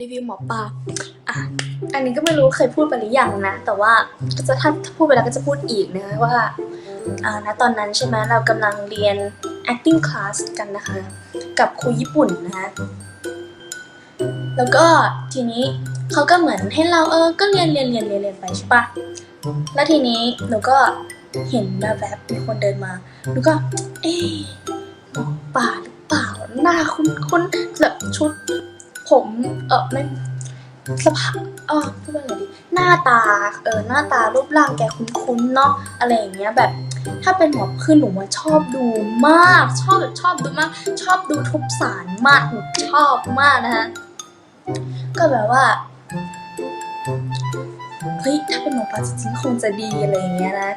รีวิวหมอปลาอะ อันนี้ก็ไม่รู้เคยพูดไปหรือยังนะ แต่ว่าก็จะถ้าถ้าพูดไปแล้วก็จะพูดอีกนะว่าอ่าณตอนนั้นใช่ไหมเรากำลังเรียน acting class กันนะคะ กับครูญี่ปุ่นนะคะแล้วก็ทีนี้เขาก็เหมือนให้เราเออ ก็เรียนเรียนเรียนเรียนเรียนไปใช่ปะแล้วทีนี้หนูก็เห็นแบบแบบมีคนเดินมาหนูก็ เอ๊ะหมอป่าหรือเปล่าหน้าคุ้นคุ้นๆแบบชุด ผมเออไม่สภาพเออพูดว่าอะไรดีหน้าตาเออหน้าตารูปร่างแกคุ้นๆเนาะอะไรอย่างเงี้ยแบบ ถ้าเป็นหมอคือหนูว่าชอบดูมาก ชอบแบบชอบดูมาก ชอบดูทุบสารมากหนูชอบมากนะคะก็แบบว่าเฮ้ยถ้าเป็นหมอปลาจริงๆคงจะดีอะไรอย่างเงี้ยนะ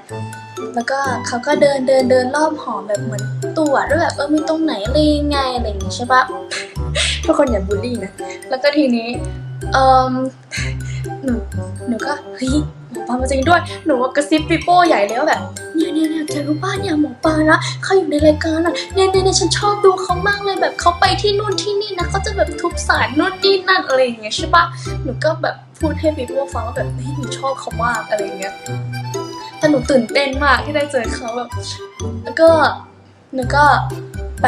แล้วก็เขาก็เดินเดินเดินรอบหอแบบเหมือนตรวจด้วยแบบเออมีตรงไหนอะไรยังไงอะไรอย่างเงี้ยใช่ปะ ทุกคนอย่าบูลลี่นะ แล้วก็ทีนี้เออหนูหนูก็เฮ้ยหมอปลามาจริงด้วย หนูกระซิบปิโป้ใหญ่เลยว่าแบบเนี่ยเนี่ยเนี่ยแกรู้ป่ะเนี่ยหมอปลานะเขาอยู่ในรายการอะเนี่ยเนี่ยเนี่ยฉันชอบดูเขามากเลยแบบเขาไปที่นู่นที่นี่นะเขาจะแบบทุบสารนู่นนี่นั่นอะไรอย่างเงี้ยใช่ปะหนูก็แบบพูดให้ปิโป้ฟังว่าแบบเฮ้ยหนูชอบเขามากอะไรอย่างเงี้ยแต่หนูตื่นเต้นมากที่ได้เจอเขาแบบแล้วก็หนูก็ไป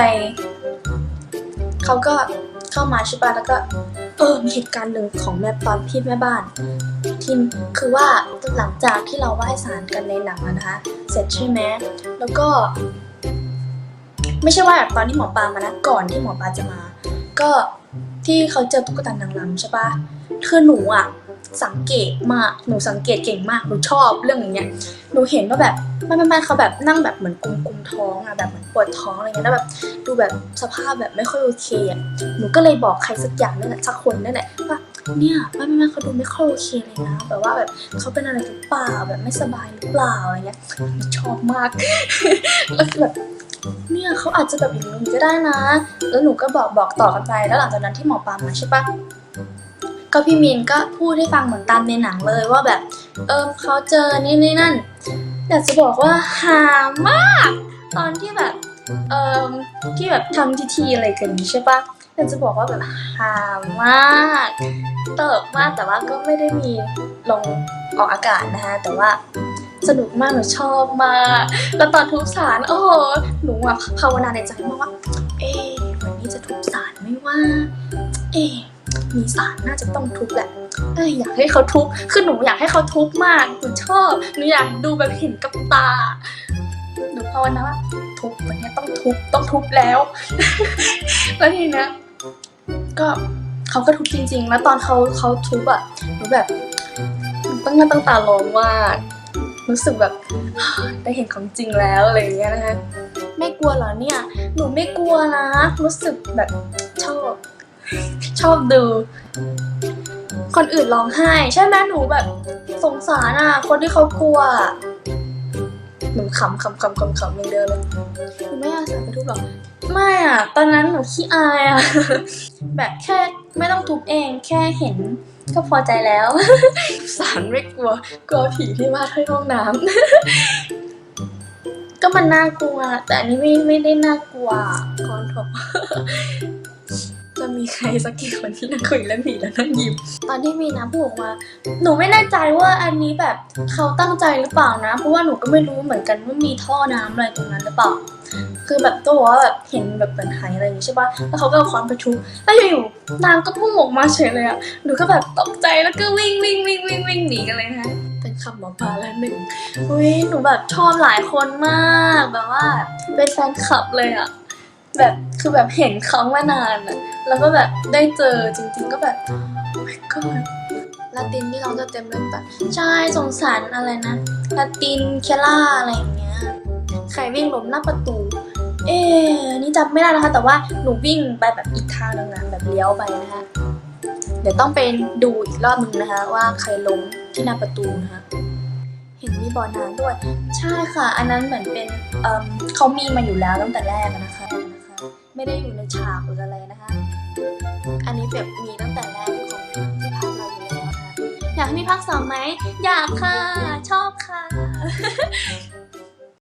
เขาก็ เข้ามาใช่ป่ะแล้วก็เออมีเหตุการณ์หนึ่งของแม่ตอนที่แม่บ้านที่คือว่าหลังจากที่เราไหว้ศาลกันในหนังนะคะ เสร็จใช่ไหมแล้วก็ ไม่ใช่ว่าตอนที่หมอปลามานะก่อนที่หมอปลาจะมา ก็ที่เขาเจอตุ๊กตานางรำใช่ปะคือหนูอะ สังเกตมากหนูสังเกตเก่งมากหนูชอบเรื่องอย่างเงี้ยหนูเห็นว่าแบบแม่แม่ๆเขาแบบนั่งแบบเหมือนกุมกุมท้องอะแบบเหมือนปวดท้องอะไรเงี้ยแล้วแบบดูแบบสภาพแบบไม่ค่อยโอเคอะหนูก็เลยบอกใครสักอย่างนั่นแหละสักคนนั่นแหละว่าเนี่ยแม่แม่ๆเขาดูไม่ค่อยโอเคเลยนะแบบว่าแบบเขาเป็นอะไรหรือเปล่าแบบไม่สบายหรือเปล่าอะไรเงี้ยหนูชอบมากแล้วแบบเนี่ยเขาอาจจะแบบอย่างนี้ก็ได้นะ แล้วหนูก็บอกบอกต่อกันไป แล้วหลังจากนั้นที่หมอปามาใช่ปะ ก็พี่มินก็พูดให้ฟังเหมือนตามในหนังเลยว่าแบบเออเขาเจอนี่นี่นั่นอยากจะบอกว่าหามาก ตอนที่แบบเออที่แบบทำทีทีอะไรกันใช่ปะอยากจะบอกว่าแบบหามาก เตลกมากแต่ว่าก็ไม่ได้มีลงออกอากาศนะคะแต่ว่าสนุกมากหนูชอบมาก แล้วตอนทุบสารโอ้โหหนูอะภาวนาในใจมากว่า เอ๊ะวันนี้จะทุบสารไหม่ว่า เอ๊ะ มีสารน่าจะต้องทุบแหละเอ้ยอยากให้เขาทุบคือหนูอยากให้เขาทุบมากหนูชอบหนูอยากดูแบบเห็นกับตาหนูภาวนาว่าทุบวันนี้ต้องทุบต้องทุบแล้ว แล้วทีเนี้ยก็เขาก็ทุบจริง ๆ แล้วตอนเขาเขาทุบอะหนูแบบตั้งหน้าตั้งตาร้องมากรู้สึกแบบได้เห็นของจริงแล้วอะไรอย่างเงี้ยนะคะไม่กลัวเหรอเนี่ย หนูไม่กลัวนะ รู้สึกแบบ ชอบดู คนอื่นร้องไห้ ใช่ไหมหนูแบบสงสารอะ คนที่เขากลัวหนูขำขำขำขำขำอย่างเดียวเลยหนูไม่อยากสารไปทุบหรอกไม่อะ ตอนนั้นหนูขี้อายอะ แบบแค่ไม่ต้องทุบเองแค่เห็นก็พอใจแล้ว สารไม่กลัว กลัวผีที่ว่าที่ห้องน้ำ ก็มันน่ากลัว แต่อันนี้ไม่ไม่ได้น่ากลัวคอนทบ มีใครสักกี่คนที่นั่งคุยเรื่องผีแล้วนั่งยิ้มตอนที่มีน้ำพูดออกมา หนูไม่แน่ใจว่าอันนี้แบบเขาตั้งใจหรือเปล่านะ เพราะว่าหนูก็ไม่รู้เหมือนกันว่ามีท่อน้ำอะไรตรงนั้นหรือเปล่า คือแบบตัวว่าแบบเห็นแบบเป็นไหอะไรอย่างงี้ใช่ปะแล้วเขาก็เอาค้อนไปทุบแล้วอยู่ๆน้ำก็พุ่งออกมาเฉยเลยอะหนูก็แบบตกใจแล้วก็วิ่งวิ่งวิ่งวิ่งวิ่งหนีกันเลยนะเป็นคำหมอปลาแล้วหนึ่งอุ้ยหนูแบบชอบหลายคนมากแบบว่าเป็นแฟนคลับเลยอะ แบบคือแบบเห็นเขามานานอะแล้วก็แบบได้เจอจริง ๆ ก็แบบ oh my god ลาตินที่ร้องจะเต็มเลยปะใช่สงสารอะไรนะลาตินเคล่าอะไรอย่างเงี้ยใครวิ่งหล้มหน้าประตู เอ๊นี่จำไม่ได้นะคะ แต่ว่าหนูวิ่งไปแบบอีกทางนึงอะแบบเลี้ยวไปนะคะเดี๋ยวต้องไปดูอีกรอบนึงนะคะ ว่าใครล้มที่หน้าประตูนะคะเห็นมีบ่อน้ำด้วย ใช่ค่ะ อันนั้นเหมือนเป็นเอ่มเขามีมาอยู่แล้วตั้งแต่แรกนะคะ ไม่ได้อยู่ในฉากหรืออะไรนะคะ อันนี้แบบมีตั้งแต่แรกของที่พักเราอยู่แล้วนะคะอยากให้มีภาคสองไหมอยากค่ะ ชอบค่ะ